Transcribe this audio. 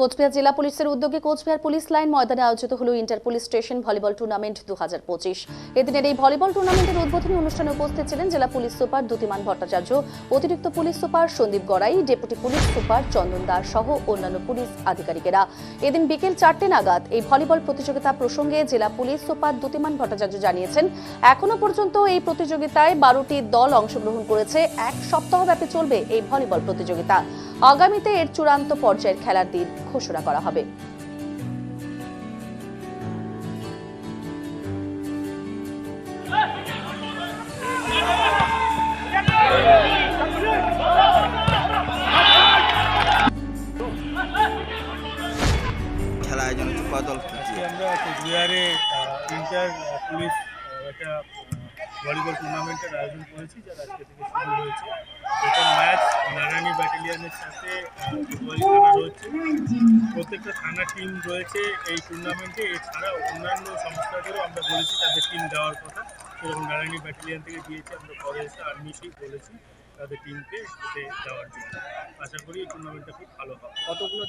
কোচবিহার জেলা পুলিশের উদ্যোগে কোচবিহার পুলিশ লাইন ময়দানে আয়োজিত হল inter police station volleyball tournament দু হাজার পঁচিশ। এদিনের এই ভলিবল টুর্নামেন্টের উদ্বোধনী অনুষ্ঠানে উপস্থিত ছিলেন জেলা পুলিশ সুপার দ্যুতিমান ভট্টাচার্য, অতিরিক্ত police super Sandip Garai, deputy police super Chandan Das সহ অন্যান্য পুলিশ আধিকারিকেরা। এদিন বিকেল চারটে নাগাদ এই ভলিবল প্রতিযোগিতা প্রসঙ্গে জেলা পুলিশ সুপার দ্যুতিমান ভট্টাচার্য জানিয়েছেন, এখনও পর্যন্ত এই প্রতিযোগিতায় বারোটি দল অংশগ্রহণ করেছে, এক সপ্তাহব্যাপী চলবে এই ভলিবল প্রতিযোগিতা। আগামীতে এর চূড়ান্ত পর্যায়ের খেলার দিন ঘোষণা করা হবে। খেলা আয়োজন কোচবিহারে ইন্টার পুলিশ একটা ভলিবল টুর্নামেন্টের আয়োজন করেছি যার আজকে থেকে শুরু হয়েছে। ব্যাটালিয়নের সাথে রয়েছে। প্রত্যেকটা থানা টিম রয়েছে এই টুর্নামেন্টে এছাড়া অন্যান্য সংস্থাদেরও আমরা বলেছি, তাদের টিম দেওয়ার কথা। সেরকম নারায়ণী ব্যাটালিয়ান থেকে দিয়েছে আমরা পরে এসে আর্মিসেই বলেছি, তাদের টিমকে এতে দেওয়ার জন্য। আশা করি এই টুর্নামেন্টটা খুব ভালো হবে। কতগুলো